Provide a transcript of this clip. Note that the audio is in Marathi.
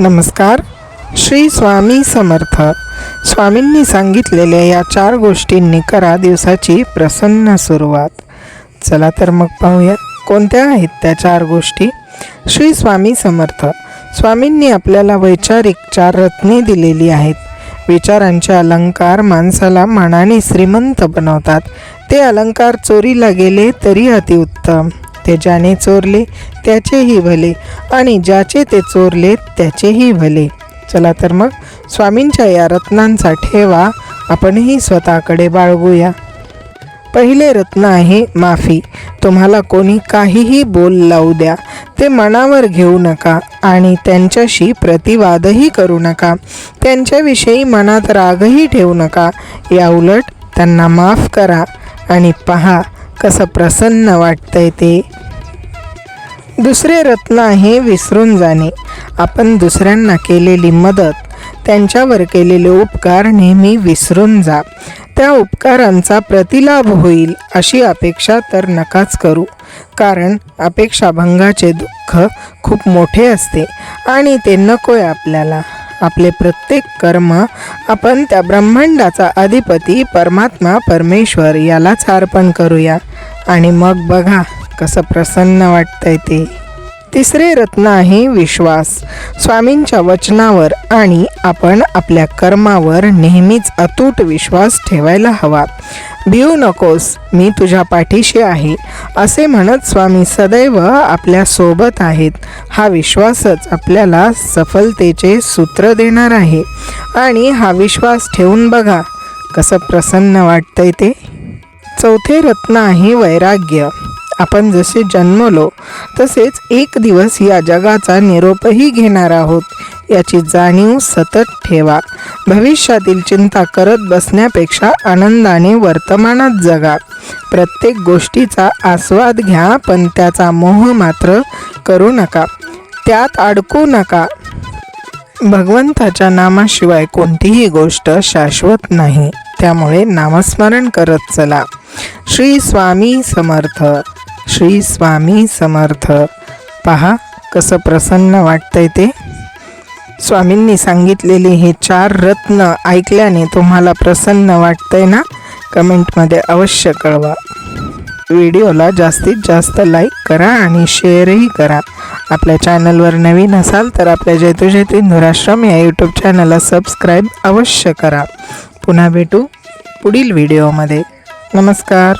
नमस्कार. श्री स्वामी समर्थ. स्वामींनी सांगितलेल्या या चार गोष्टींनी करा दिवसाची प्रसन्न सुरुवात. चला तर मग पाहूया कोणत्या आहेत त्या चार गोष्टी. श्री स्वामी समर्थ. स्वामींनी आपल्याला वैचारिक चार रत्ने दिलेली आहेत. विचारांचे अलंकार माणसाला मनाने श्रीमंत बनवतात. ते अलंकार चोरीला गेले तरी अतिउत्तम. ते ज्याने चोरले त्याचेही भले आणि ज्याचे ते चोरले त्याचेही भले. चला तर मग स्वामींच्या या रत्नांचा ठेवा आपणही स्वतःकडे बाळगूया. पहिले रत्न आहे माफी. तुम्हाला कोणी काहीही बोल लावू द्या ते मनावर घेऊ नका आणि त्यांच्याशी प्रतिवादही करू नका. त्यांच्याविषयी मनात रागही ठेवू नका. या उलट त्यांना माफ करा आणि पहा कसं प्रसन्न वाटतंय ते. दुसरे रत्न आहे विसरून जाणे. आपण दुसऱ्यांना केलेली मदत त्यांच्यावर केलेले उपकार नेहमी विसरून जा. त्या उपकारांचा प्रतिलाभ होईल अशी अपेक्षा तर नकाच करू. कारण अपेक्षाभंगाचे दुःख खूप मोठे असते आणि ते नकोय आपल्याला. आपले प्रत्येक कर्म आपण त्या ब्रह्मांडाचा अधिपती परमात्मा परमेश्वर यालाच अर्पण करूया. आणि मग बघा कसं प्रसन्न वाटतंय ते. तिसरे रत्न आहे विश्वास. स्वामींच्या वचनावर आणि आपण आपल्या कर्मावर नेहमीच अतूट विश्वास ठेवायला हवा. भिऊ नकोस मी तुझ्या पाठीशी आहे असे म्हणत स्वामी सदैव आपल्यासोबत आहेत. हा विश्वासच आपल्याला सफलतेचे सूत्र देणार आहे. आणि हा विश्वास ठेवून बघा कसं प्रसन्न वाटतंय ते. चौथे रत्न आहे वैराग्य. आपण जसे जन्मलो तसेच एक दिवस या जगाचा निरोपही घेणार आहोत. याची जाणीव सतत ठेवा. भविष्यातील चिंता करत बसण्यापेक्षा आनंदाने वर्तमानात जगा. प्रत्येक गोष्टीचा आस्वाद घ्या पण त्याचा मोह मात्र करू नका. त्यात अडकू नका. भगवंताच्या नामाशिवाय कोणतीही गोष्ट शाश्वत नाही. त्यामुळे नामस्मरण करत चला. श्री स्वामी समर्थ. श्री स्वामी समर्थ. पहा कसं प्रसन्न वाटतंय ते. स्वामींनी सांगितलेले हे चार रत्न ऐकल्याने तुम्हाला प्रसन्न वाटतंय ना? कमेंटमध्ये अवश्य कळवा. व्हिडिओला जास्तीत जास्त लाईक करा आणि शेअरही करा. आपल्या चॅनलवर नवीन असाल तर आपल्या जैतो जैतो हिंदुराश्रम या यूट्यूब चॅनलला सबस्क्राईब अवश्य करा. पुन्हा भेटू पुढील व्हिडिओमध्ये. नमस्कार.